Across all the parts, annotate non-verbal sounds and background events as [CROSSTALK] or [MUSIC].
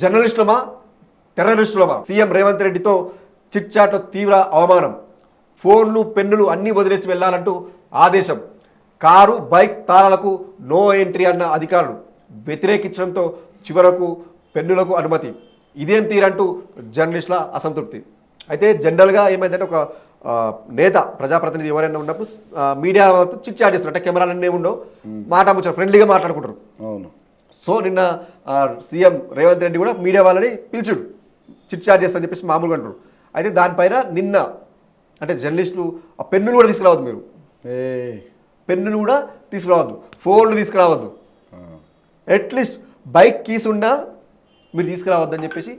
జర్నలిస్టులమా? టెర్రరిస్టులమా? CM Revanth రెడ్డితో చిట్చాట్లో తీవ్ర అవమానం. ఫోన్లు పెన్నులు అన్నీ వదిలేసి వెళ్ళాలంటూ ఆదేశం. కారు బైక్ తాళాలకు నో ఎంట్రీ అన్న అధికారులు వ్యతిరేకించడంతో చివరకు పెన్నులకు అనుమతి. ఇదేం తీరంటూ జర్నలిస్టుల అసంతృప్తి. అయితే జనరల్గా ఏమైందంటే ఒక నేత ప్రజాప్రతినిధి ఎవరైనా ఉన్నప్పుడు మీడియా వాళ్ళతో చిట్ చాట్ చేస్తారు అంటే కెమెరాలన్నీ ఉండవు. మాట ఫ్రెండ్లీగా మాట్లాడుకుంటారు. అవును. సో నిన్న సీఎం రేవంత్ రెడ్డి కూడా మీడియా వాళ్ళని పిలిచాడు. చిట్ చేస్తా అని చెప్పేసి మామూలుగా అంటారు అయితే దానిపైన నిన్న అంటే జర్నలిస్టులు ఆ పెన్నులు కూడా తీసుకురావద్దు మీరు. ఏ. పెన్నులు కూడా తీసుకురావద్దు. ఫోన్లు తీసుకురావద్దు. అట్లీస్ట్ బైక్ కీస్ ఉన్నా మీరు తీసుకురావద్దు అని చెప్పేసి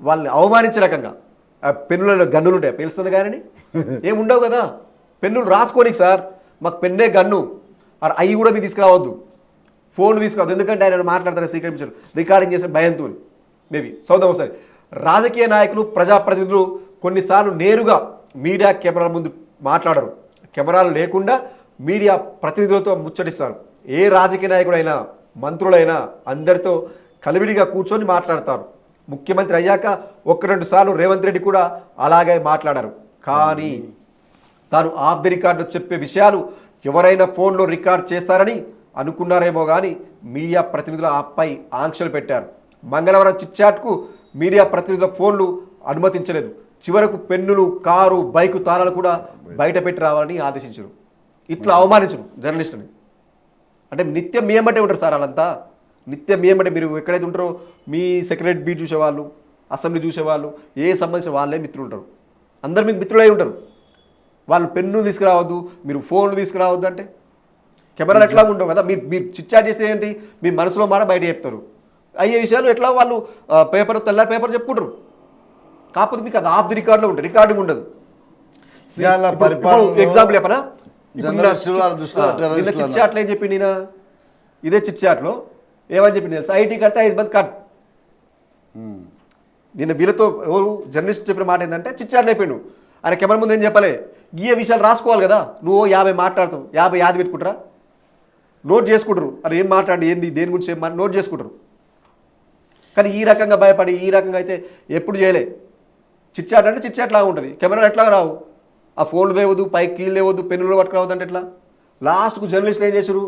వాళ్ళని అవమానించే రకంగా. ఆ పెన్నులలో గన్నులు ఉంటాయి. పేలుస్తుంది కానీ [LAUGHS] ఏముండవు కదా. పెన్నులు రాసుకోనికి సార్. మాకు పెన్నే గన్ను. అవి కూడా మీరు తీసుకురావద్దు. ఫోన్ తీసుకురాదు ఎందుకంటే ఆయన మాట్లాడతారు సీక్రెట్ మిషన్ రికార్డింగ్ చేసిన భయంతో మేబీ చదువుదాం ఒకసారి. రాజకీయ నాయకులు ప్రజాప్రతినిధులు కొన్నిసార్లు నేరుగా మీడియా కెమెరాల ముందు మాట్లాడరు. కెమెరాలు లేకుండా మీడియా ప్రతినిధులతో ముచ్చటిస్తారు. ఏ రాజకీయ నాయకుడైనా మంత్రులైనా అందరితో కలివిడిగా కూర్చొని మాట్లాడతారు. ముఖ్యమంత్రి అయ్యాక ఒక్క రెండు సార్లు రేవంత్ రెడ్డి కూడా అలాగే మాట్లాడారు. కానీ తాను ఆఫ్ ది రికార్డు చెప్పే విషయాలు ఎవరైనా ఫోన్లో రికార్డ్ చేస్తారని అనుకున్నారేమో కానీ మీడియా ప్రతినిధులు ఆపై ఆంక్షలు పెట్టారు. మంగళవారం చిట్చాట్కు మీడియా ప్రతినిధుల ఫోన్లు అనుమతించలేదు. చివరకు పెన్నులు కారు బైకు తాళాలు కూడా బయట పెట్టి రావాలని ఆదేశించారు. ఇట్లా అవమానించరు జర్నలిస్టుని. అంటే నిత్యం మీ ఏమంటే ఉంటారు సార్ వాళ్ళంతా. నిత్యం మీ ఏమంటే మీరు ఎక్కడైతే ఉంటారో మీ సెక్రటరీ బీట్ చూసేవాళ్ళు అసెంబ్లీ చూసేవాళ్ళు ఏ సంబంధించిన వాళ్ళే మిత్రులు ఉంటారు. అందరు మీకు మిత్రులై ఉంటారు. వాళ్ళు పెన్ను తీసుకురావద్దు మీరు ఫోన్లు తీసుకురావద్దు అంటే కెమెరాలు ఎట్లా ఉండవు కదా. మీరు మీరు చిట్చాట్ చేస్తే ఏంటి? మీ మనసులో మాట బయట చెప్తారు. అయ్యే విషయాలు ఎట్లా వాళ్ళు పేపర్ తెల్లారి పేపర్ చెప్పుకుంటారు. కాకపోతే మీకు అది ఆఫ్ ది రికార్డులో ఉంటుంది రికార్డింగ్ ఉండదు. ఎగ్జాంపుల్ చెప్పనా? చిట్- నిన్న చిట్ చాట్లో ఏం చెప్పి నేను ఇదే చిట్ చాట్లో ఏమని చెప్పి తెలుసు? ఐటీ కడితే ఐదు మంది కట్. నిన్న వీళ్ళతో ఎవరు జర్నలిస్ట్ చెప్పిన మాట ఏంటంటే చిచ్చాట్లు అయిపోయిండు ఆయన కెమెరా ముందు ఏం చెప్పలే? గీయ విషయాలు రాసుకోవాలి కదా. నువ్వు యాభై మాట్లాడతావు. యాభై యాది పెట్టుకుంటారా? నోట్ చేసుకుంటారు. అది ఏం మాట్లాడి ఏంది దేని గురించి ఏం నోట్ చేసుకుంటారు. కానీ ఈ రకంగా భయపడి ఈ రకంగా అయితే ఎప్పుడు చేయలే. చిచ్చాట్ అంటే చిచ్చాట్ లాగా ఉంటుంది. కెమెరాలు ఎట్లా రావు? ఆ ఫోన్లు తేవద్దు పైకి కీలు తేవద్దు పెన్నులు పట్టుకురావద్దు అంటే ఎట్లా? లాస్ట్కు జర్నలిస్టులు ఏం చేశారు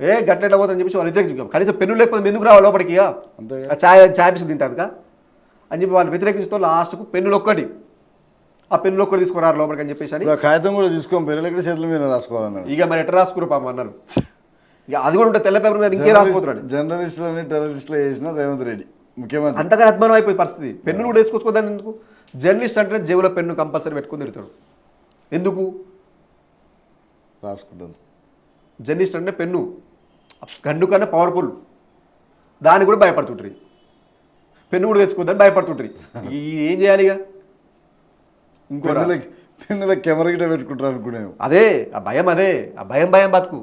ఏ గట్టెట్లా పోతుందని చెప్పేసి వాళ్ళు వ్యతిరేకించారు కనీసం పెన్నులు లేకపోతే ఎందుకు రావాలి లోపలికి ఛాయ్ ఛాయ్ పిసులు తింటారుగా అని చెప్పి వాళ్ళు వ్యతిరేకిస్తూ లాస్ట్కు పెన్నులు ఒక్కటి. ఆ పెన్నులు ఒక్కటి తీసుకురారు లోపలికి అని చెప్పేసి కాగితం కూడా తీసుకోం ఎక్కడ చేతుల మీద రాసుకోవాలన్నాడు. ఇక మరి ఎట్లా రాసుకురు పాపం అన్నారు. అది కూడా ఉంటుంది తెల్ల పేపర్ మీద ఇంకే రాసుకుంటున్నాడు జర్నలిస్టులని టెర్రరిస్టులు చేసిన రేవంత్ రెడ్డి. ముఖ్యమంత్రి. అంతగా అద్మానం అయిపోయింది పరిస్థితి. పెన్నులు కూడా వేసుకోవచ్చుకోదాన్ని ఎందుకు? జర్నలిస్ట్ అంటే జేబులో పెన్ను కంపల్సరీ పెట్టుకుని తిరుగుతాడు. ఎందుకు? రాసుకుంటాను జర్నలిస్ట్ అంటే పెన్ను. గన్ను కన్నా పవర్ఫుల్ దాన్ని కూడా భయపడుతుంటారు పెన్ను కూడా తెచ్చుకోద్దని భయపడుతుంటారు ఏం చేయాలి ఇక? ఇంకో పెన్నుల కెమెరా గిట్ట పెట్టుకుంటారు అనుకునేవి అదే ఆ భయం అదే. ఆ భయం భయం బతుకు.